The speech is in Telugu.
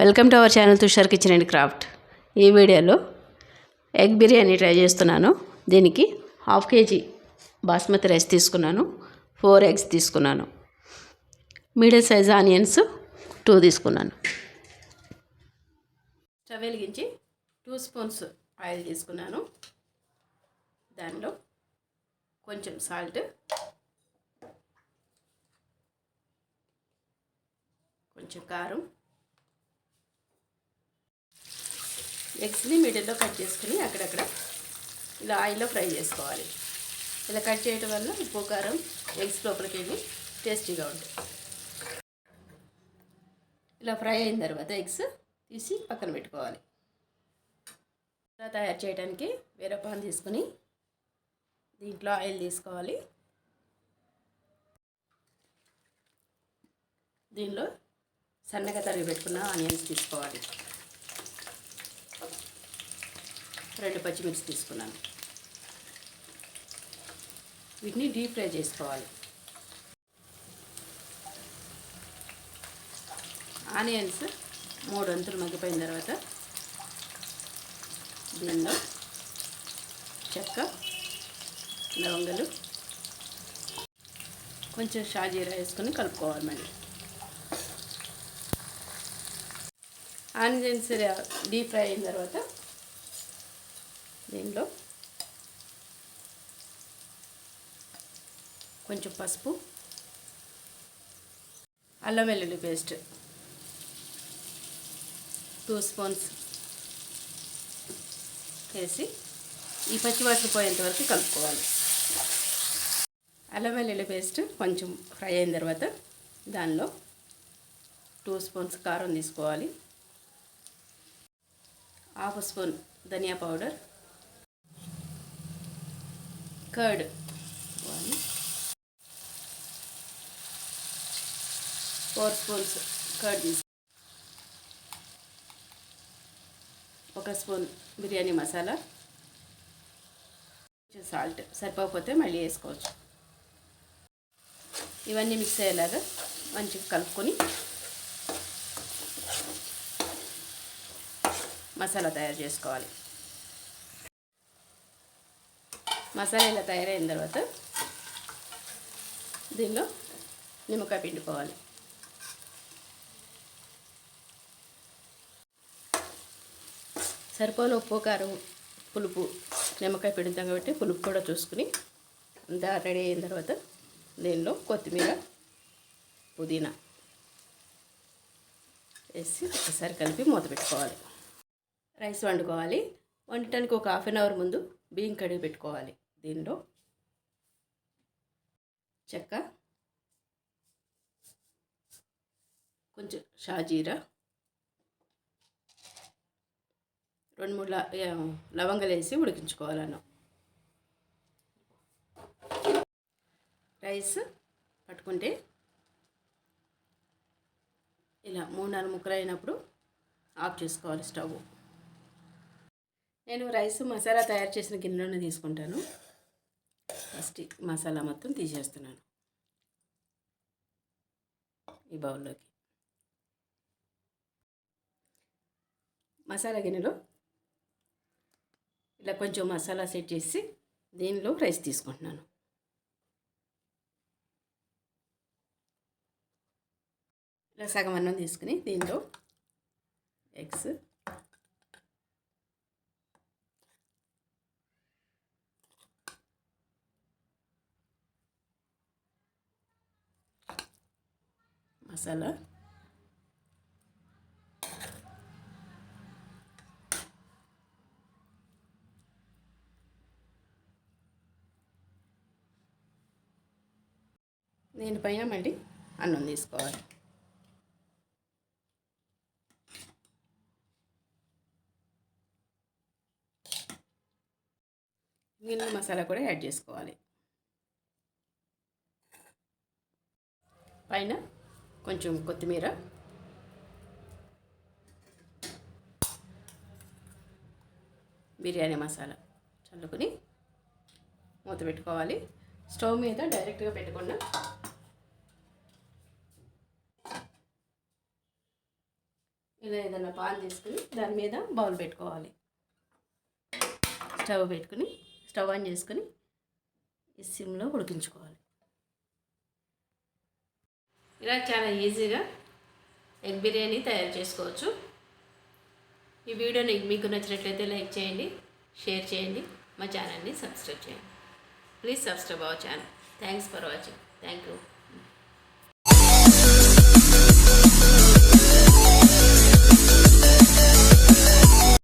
Welcome to our channel Tushar kitchen and craft. ఈ వీడియోలో ఎగ్ బిర్యానీ ట్రై చేస్తున్నాను. దీనికి హాఫ్ కేజీ బాస్మతి రైస్ తీసుకున్నాను. ఫోర్ ఎగ్స్ తీసుకున్నాను. మీడియం సైజ్ ఆనియన్స్ టూ తీసుకున్నాను. స్టవ్ వెలిగించి టూ స్పూన్స్ ఆయిల్ తీసుకున్నాను. దానిలో కొంచెం సాల్ట్. కొంచెం కారం. ఎగ్స్ని మిడిల్లో కట్ చేసుకుని అక్కడక్కడ ఇలా ఆయిల్లో ఫ్రై చేసుకోవాలి. ఇలా కట్ చేయడం వల్ల ఉప్పు కారం ఎగ్స్ లోపలికి వెళ్ళి టేస్టీగా ఉంటుంది ఇలా ఫ్రై అయిన తర్వాత ఎగ్స్ తీసి పక్కన పెట్టుకోవాలి. ఇలా తయారు చేయడానికి వేరే పాన్ తీసుకుని దీంట్లో ఆయిల్ తీసుకోవాలి. దీనిలో సన్నగా తరిగి పెట్టుకున్న ఆనియన్స్ తీసుకోవాలి. రెండు పచ్చిమిర్చి తీసుకున్నాను. వీటిని డీప్ ఫ్రై చేసుకోవాలి. ఆనియన్స్ మూడు వంతులు మగ్గిపోయిన తర్వాత దీనిలో చెక్క లవంగలు కొంచెం షాజీరా వేసుకొని కలుపుకోవాలి మళ్ళీ. ఆనియన్స్ డీప్ ఫ్రై అయిన తర్వాత దీనిలో కొంచెం పసుపు అల్లం వెల్లుల్లి పేస్ట్ టూ స్పూన్స్ వేసి ఈ పచ్చివాసన పోయేంత వరకు కలుపుకోవాలి. అల్లం వెల్లుల్లి పేస్ట్ కొంచెం ఫ్రై అయిన తర్వాత దానిలో టూ స్పూన్స్ కారం తీసుకోవాలి. హాఫ్ స్పూన్ ధనియా powder curd one four spoons curd ఒక స్పూన్ బిర్యానీ మసాలా. కొంచెం సాల్ట్ సరిపోకపోతే మళ్ళీ వేసుకోవచ్చు. ఇవన్నీ మిక్స్ అయ్యేలాగా మంచిగా కలుపుకొని మసాలా తయారు చేసుకోవాలి. మసాలా ఇలా తయారైన తర్వాత దీనిలో నిమ్మకాయ పిండుకోవాలి. సరిపోని ఉప్పు కారం పులుపు నిమ్మకాయ పిండుతాం కాబట్టి పులుపు కూడా చూసుకుని అంతా రెడీ అయిన తర్వాత దీనిలో కొత్తిమీర పుదీనా వేసి ఒకసారి కలిపి మూత పెట్టుకోవాలి. రైస్ వండుకోవాలి. వండటానికి ఒక హాఫ్ అన్ అవర్ ముందు బియ్యం కడిగి పెట్టుకోవాలి. దీనిలో చెక్క కొంచెం షాజీరా రెండు మూడు లవంగలు వేసి ఉడికించుకోవాలను రైస్ పట్టుకుంటే ఇలా మూడు నాలుగు ముక్కలు అయినప్పుడు ఆఫ్ చేసుకోవాలి స్టవ్. నేను రైస్ మసాలా తయారు చేసిన గిన్నెలోనే తీసుకుంటాను. ఫస్ట్ మసాలా మొత్తం తీసేస్తున్నాను. ఈ బౌల్లోకి. మసాలా గిన్నెలో ఇలా కొంచెం మసాలా సెట్ చేసి దీనిలో రైస్ తీసుకుంటున్నాను. ఇలా సగం అన్నం తీసుకుని దీనిలో ఎగ్స్ మసాలా దీనిపైన మళ్ళీ అన్నం తీసుకోవాలి. మిగిలిన మసాలా కూడా యాడ్ చేసుకోవాలి. పైన కొంచెం కొత్తిమీర. బిర్యానీ మసాలా చల్లుకుని మూత పెట్టుకోవాలి. స్టవ్ మీద డైరెక్ట్గా పెట్టకుండా ఇలా ఏదైనా పాన్ తీసుకుని దాని మీద బౌల్ పెట్టుకోవాలి. స్టవ్ పెట్టుకుని స్టవ్ ఆన్ చేసుకుని ఈ సిమ్లో ఉడికించుకోవాలి. ఇలా చాలా ఈజీగా ఎగ్ బిర్యానీ తయారు చేసుకోవచ్చు. ఈ వీడియో మీకు నచ్చినట్లయితే లైక్ చేయండి షేర్ చేయండి మా ఛానల్ని సబ్స్క్రైబ్ చేయండి. Please subscribe our channel. Thanks for watching. Thank you.